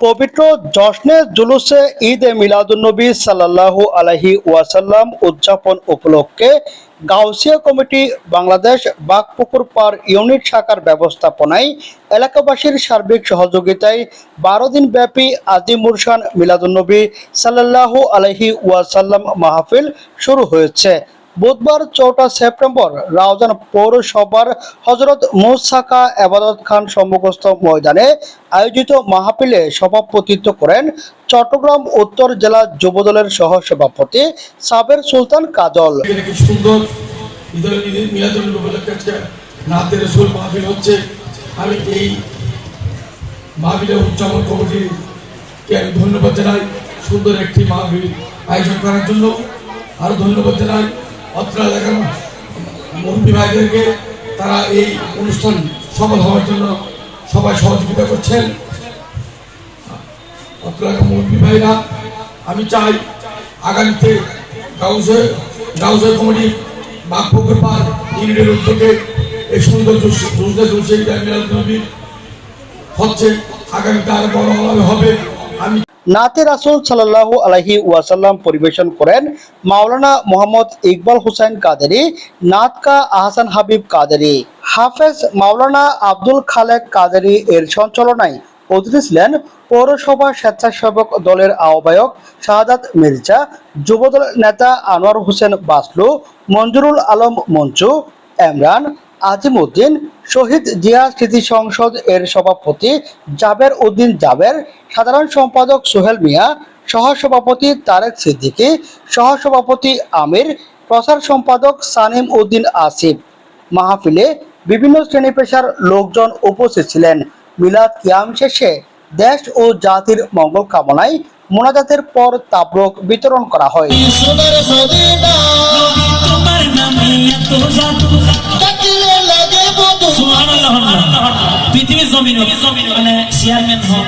পবিত্র জশ্নে জুলুসে ঈদ এ মিলাদুন্নবী সাল্লাল্লাহু আলাইহি ওয়াসাল্লাম উদযাপন উপলক্ষে গাউসিয়া কমিটি বাংলাদেশ বাগপুকুর পার ইউনিট শাখার ব্যবস্থাপনায় এলাকাবাসীর সার্বিক সহযোগিতায় বারো দিন ব্যাপী আজিমুরশান মিলাদুন্নবী সাল্লাল্লাহু আলাইহি ওয়াসাল্লাম মাহফিল শুরু হয়েছে। বুধবার চৌঠা সেপ্টেম্বর রাউজান পৌরসভার হজরত মুসাকা এবাদত খান সম্মুখস্থ ময়দানে আয়োজিত মাহফিলে সভাপতিত্ব করেন চট্টগ্রাম উত্তর জেলা যুবদলের সহ সভাপতি সাবের সুলতান কাজল। ধন্যবাদ জানাই। সুন্দর একটি মাহফিল আয়োজন করার জন্য। আরও ধন্যবাদ জানাই। অত্র এলাকার মুরব্বী ভাইদেরকে তারা এই অনুষ্ঠান সফল হওয়ার জন্য সবাই সহযোগিতা করছেন। অত্র এলাকার মুরব্বী ভাইরা আমি চাই আগামীতে গাউসে গাউসের কমিটি বাঘপুকুর পার ইউনিটের উদ্যোগে এই সুন্দর দুর্সে নবীর হচ্ছে। আগামীতে আরও বড়ভাবে হবে। নাতে রাসুল সাল্লাল্লাহু আলাইহি ওয়াসাল্লাম পরিবেশন করেন মাওলানা মোহাম্মদ ইকবাল হুসাইন কাদেরি, নাতকা আহসান হাবিব কাদেরি। হাফেজ মাওলানা আব্দুল খালেক কাদেরি এর সঞ্চালনায় অতিথি ছিলেন পৌরসভা স্বেচ্ছাসেবক দলের আহ্বায়ক শাহাদাত মির্জা, যুবদল নেতা আনোয়ার হোসেন বাসলু, মঞ্জুরুল আলম মঞ্চু এমরান আজিম উদ্দিন শহীদ জিয়া স্মৃতি সংসদ এর সভাপতি জাবের উদ্দিন জাবের, সাধারণ সম্পাদক সোহেল মিয়া, সহসভাপতি তারেক সিদ্দিকী, সহসভাপতি আমির, প্রচার সম্পাদক সানিম উদ্দিন আসিফ। মাহফিলে বিভিন্ন শ্রেণি পেশার লোকজন উপস্থিত ছিলেন। মিলাদ কিয়াম শেষে দেশ ও জাতির মঙ্গল কামনায় মোনাজাতের পর তাবরক বিতরণ করা হয়। জমিন মানে চেয়ারম্যান হোক।